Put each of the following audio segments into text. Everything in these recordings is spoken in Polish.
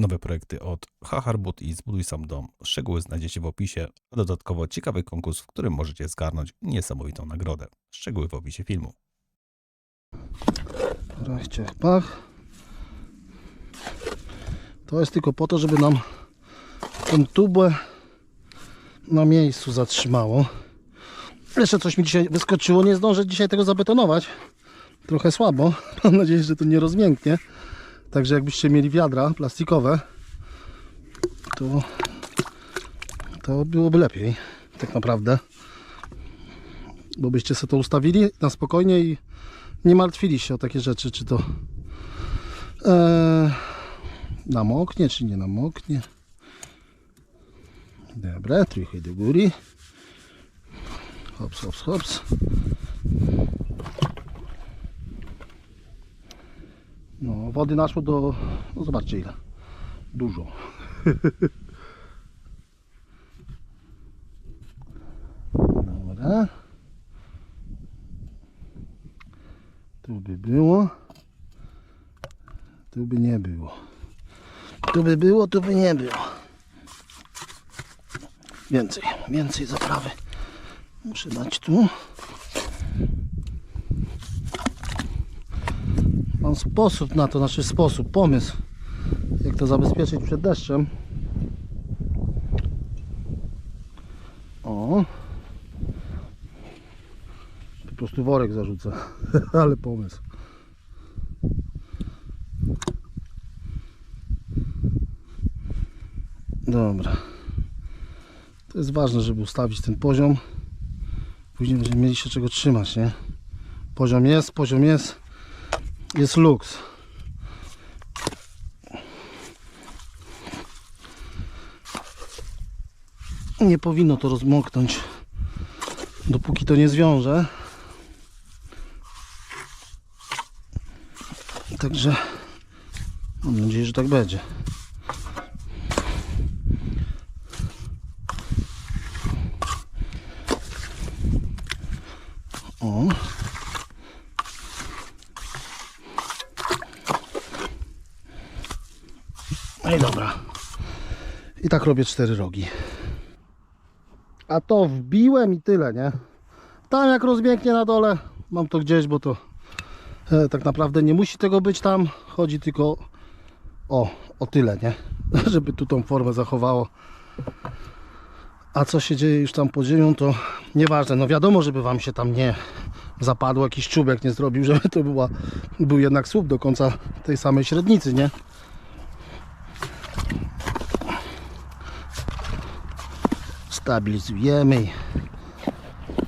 Nowe projekty od Hacharbut i Zbuduj Sam Dom. Szczegóły znajdziecie w opisie, a dodatkowo ciekawy konkurs, w którym możecie zgarnąć niesamowitą nagrodę. Szczegóły w opisie filmu. Ciach, pach. To jest tylko po to, żeby nam tą tubę na miejscu zatrzymało. Jeszcze coś mi dzisiaj wyskoczyło. Nie zdążę dzisiaj tego zabetonować. Trochę słabo. Mam nadzieję, że to nie rozmięknie. Także jakbyście mieli wiadra plastikowe, to, to byłoby lepiej. Tak naprawdę. Bo byście sobie to ustawili na spokojnie i nie martwili się o takie rzeczy, czy to e, namoknie, czy nie namoknie. Dobra, trochę do góry. Hops, hops, hops. No, wody naszło do, no zobaczcie ile. Dużo. Dobra. Tu by było. Tu by nie było. Tu by było, tu by nie było. Więcej, więcej zaprawy. Muszę dać tu. Mam sposób na to, znaczy sposób, pomysł, jak to zabezpieczyć przed deszczem. O. Po prostu worek zarzucę, ale pomysł. Dobra. To jest ważne, żeby ustawić ten poziom. Później będziemy mieli się czego trzymać, nie? Poziom jest, poziom jest. Jest luks. Nie powinno to rozmoknąć, dopóki to nie zwiąże. Także mam nadzieję, że tak będzie. O. No i dobra. I tak robię cztery rogi. A to wbiłem i tyle, nie? Tam jak rozmięknie na dole, mam to gdzieś, bo to e, tak naprawdę nie musi tego być tam. Chodzi tylko o, o tyle, nie? Żeby tu tą formę zachowało. A co się dzieje już tam pod ziemią, to nieważne. No wiadomo, żeby wam się tam nie zapadło, jakiś czubek nie zrobił, żeby to była, był jednak słup do końca tej samej średnicy, nie? Stabilizujemy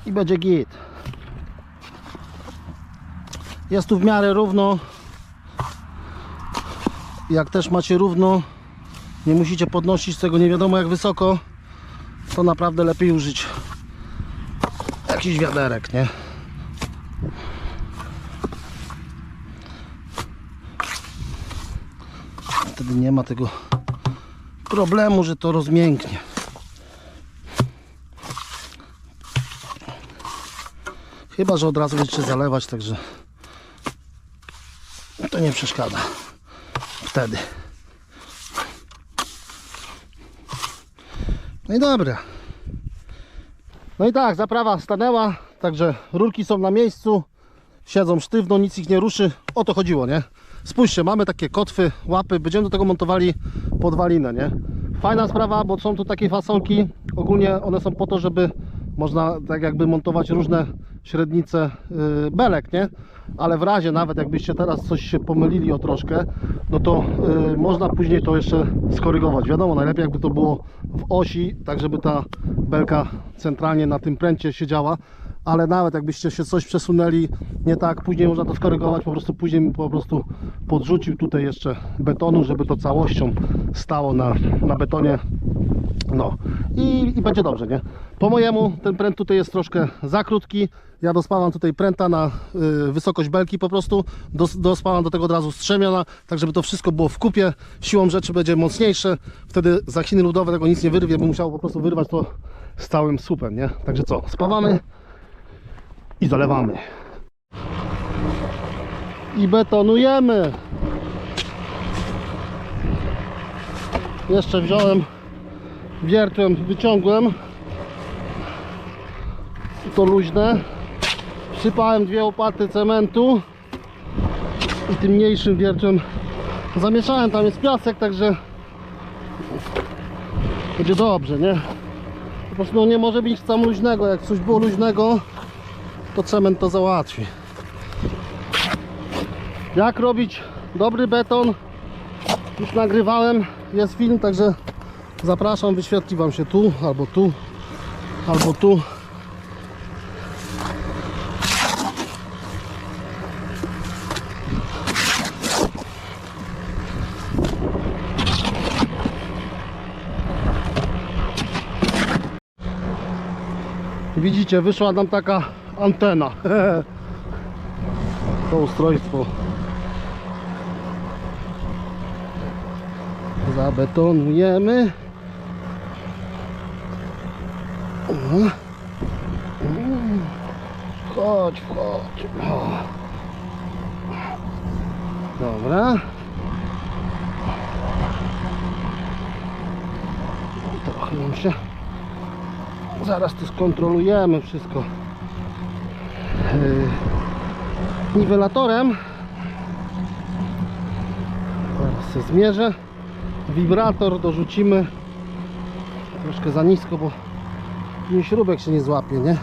i będzie git. Jest tu w miarę równo. Jak też macie równo, nie musicie podnosić tego nie wiadomo jak wysoko, to naprawdę lepiej użyć jakiś wiaderek, nie? Wtedy nie ma tego problemu, że to rozmięknie. Chyba, że od razu będziecie zalewać, także to nie przeszkadza. Wtedy. No i dobra. No i tak, zaprawa stanęła, także rurki są na miejscu, siedzą sztywno, nic ich nie ruszy. O to chodziło, nie? Spójrzcie, mamy takie kotwy, łapy, będziemy do tego montowali podwalinę, nie? Fajna sprawa, bo są tu takie fasolki, ogólnie one są po to, żeby można tak jakby montować różne średnice yy, belek, nie? Ale w razie nawet jakbyście teraz coś się pomylili o troszkę, no to yy, można później to jeszcze skorygować. Wiadomo, najlepiej jakby to było w osi, tak żeby ta belka centralnie na tym pręcie siedziała, ale nawet jakbyście się coś przesunęli nie tak, później można to skorygować, po prostu później bym po prostu podrzucił tutaj jeszcze betonu, żeby to całością stało na, na betonie. No i, i będzie dobrze, nie? Po mojemu ten pręt tutaj jest troszkę za krótki. Ja dospałam tutaj pręta na y, wysokość belki po prostu. Dos, dospałam do tego od razu strzemiona, tak żeby to wszystko było w kupie. Siłą rzeczy będzie mocniejsze. Wtedy za Chiny ludowe tego nic nie wyrwie, bo musiało po prostu wyrwać to z całym słupem, nie? Także co? Spawamy i zalewamy. I betonujemy. Jeszcze wziąłem, wiertłem, wyciągłem. To luźne. Wsypałem dwie łopaty cementu i tym mniejszym wiertłem zamieszałem. Tam jest piasek, także będzie dobrze, nie? Po prostu no, nie może być tam luźnego. Jak coś było luźnego, to cement to załatwi. Jak robić dobry beton? Już nagrywałem, jest film, także zapraszam, wyświetli Wam się tu, albo tu, albo tu. Widzicie, wyszła nam taka antena. To ustrojstwo. Zabetonujemy. O. Chodź, wchodź. O. Dobra. Trochę nam się Zaraz to skontrolujemy wszystko yy, niwelatorem. Zaraz się zmierzę. Wibrator dorzucimy troszkę za nisko, bo mi śrubek się nie złapie, nie?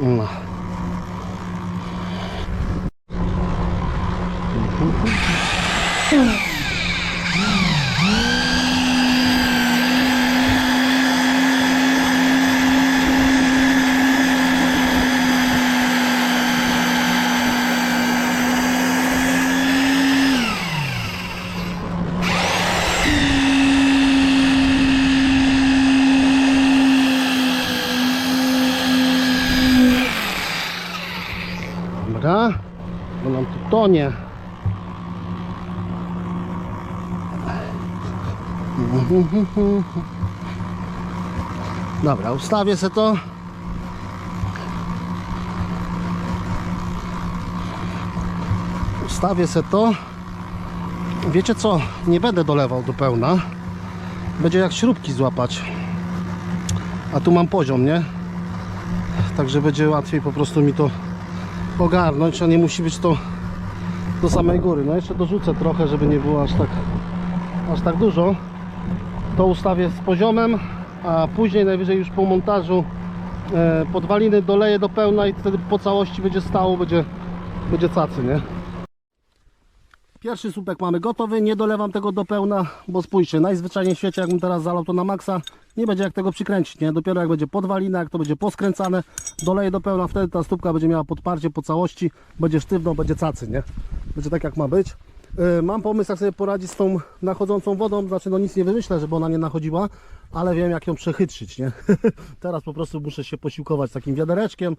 No. Dobra, tonie. Dobra, ustawię se to. Ustawię se to. Wiecie co? Nie będę dolewał do pełna. Będzie jak śrubki złapać. A tu mam poziom, nie? Także będzie łatwiej po prostu mi to ogarnąć, a nie musi być to do samej góry. No jeszcze dorzucę trochę, żeby nie było aż tak, aż tak dużo. To ustawię z poziomem, a później najwyżej już po montażu e, podwaliny doleję do pełna i wtedy po całości będzie stało, będzie, będzie cacy, nie? Pierwszy słupek mamy gotowy, nie dolewam tego do pełna, bo spójrzcie, najzwyczajniej w świecie jakbym teraz zalał to na maksa, nie będzie jak tego przykręcić, nie? Dopiero jak będzie podwalina, jak to będzie poskręcane, doleję do pełna, wtedy ta stópka będzie miała podparcie po całości, będzie sztywno, będzie cacy, nie? Będzie tak jak ma być. Yy, mam pomysł jak sobie poradzić z tą nachodzącą wodą, znaczy no nic nie wymyślę, żeby ona nie nachodziła, ale wiem jak ją przechytrzyć, nie? teraz po prostu muszę się posiłkować takim wiadereczkiem,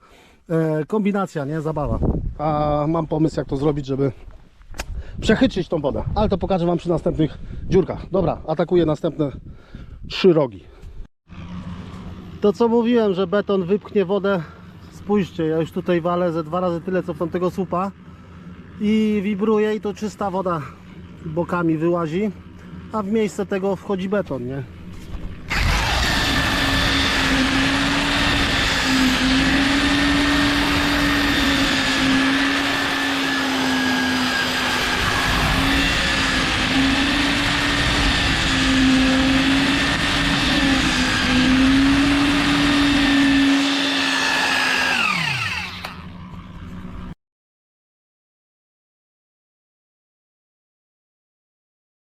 yy, kombinacja, nie? Zabawa. A mam pomysł jak to zrobić, żeby przechytrzyć tą wodę. Ale to pokażę Wam przy następnych dziurkach. Dobra, atakuję następne trzy rogi. To co mówiłem, że beton wypchnie wodę. Spójrzcie, ja już tutaj walę ze dwa razy tyle co w tamtego słupa i wibruje i to czysta woda bokami wyłazi, a w miejsce tego wchodzi beton, nie?